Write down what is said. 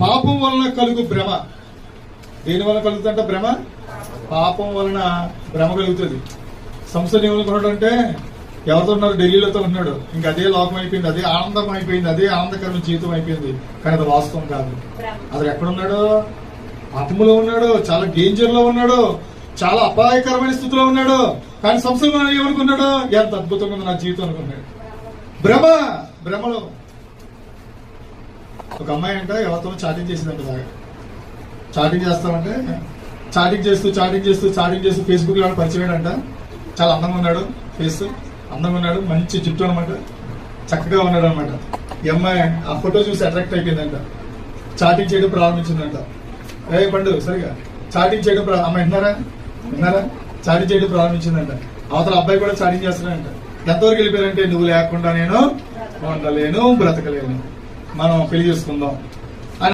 పాపం వలన కలుగు భ్రమ. దేని వలన కలుగుతుందంట భ్రమ? పాపం వలన భ్రమ కలుగుతుంది. సంస్థ ఏమనుకున్నాడు అంటే ఎవరితో ఉన్నారు? ఢిల్లీలోతో ఉన్నాడు ఇంకా అదే లోకం అయిపోయింది అదే ఆనందం అయిపోయింది అదే ఆనందకరమైన జీవితం అయిపోయింది. కానీ అది వాస్తవం కాదు. అతను ఎక్కడున్నాడు పాపములో ఉన్నాడు చాలా డేంజర్లో ఉన్నాడు చాలా అపాయకరమైన స్థితిలో ఉన్నాడు. కానీ సంస్థ ఏమనుకున్నాడు? ఎంత అద్భుతంగా ఉంది నా జీవితం అనుకున్నాడు. భ్రమ! భ్రమలో ఒక అమ్మాయి అంట ఎవరితో చాటింగ్ చేసిందంట బాగా. చాటింగ్ చేస్తామంటే చాటింగ్ చేస్తూ చాటింగ్ చేస్తూ చాటింగ్ చేస్తూ ఫేస్బుక్లో పరిచయం అంట చాలా అందంగా ఉన్నాడు ఫేస్ అందంగా ఉన్నాడు మంచి జుట్టు అనమాట చక్కగా ఉన్నాడు అనమాట ఈ అమ్మాయి ఆ ఫోటో చూసి అట్రాక్ట్ అయిపోయిందంట. చాటింగ్ చేయడం ప్రారంభించిందంట. ఏ పండు సరిగా. చాటింగ్ చేయడం ప్రా- అమ్మాయి విన్నారా? విన్నారా? చాటింగ్ చేయడం ప్రారంభించిందంట. అవతల అబ్బాయి కూడా చాటింగ్ చేస్తున్నాడంట. ఎంతవరకు వెళ్ళిపోయారంటే నువ్వు లేకుండా నేను ఉండలేను బ్రతకలేను. మనం పెళ్ళి చేసుకుందాం.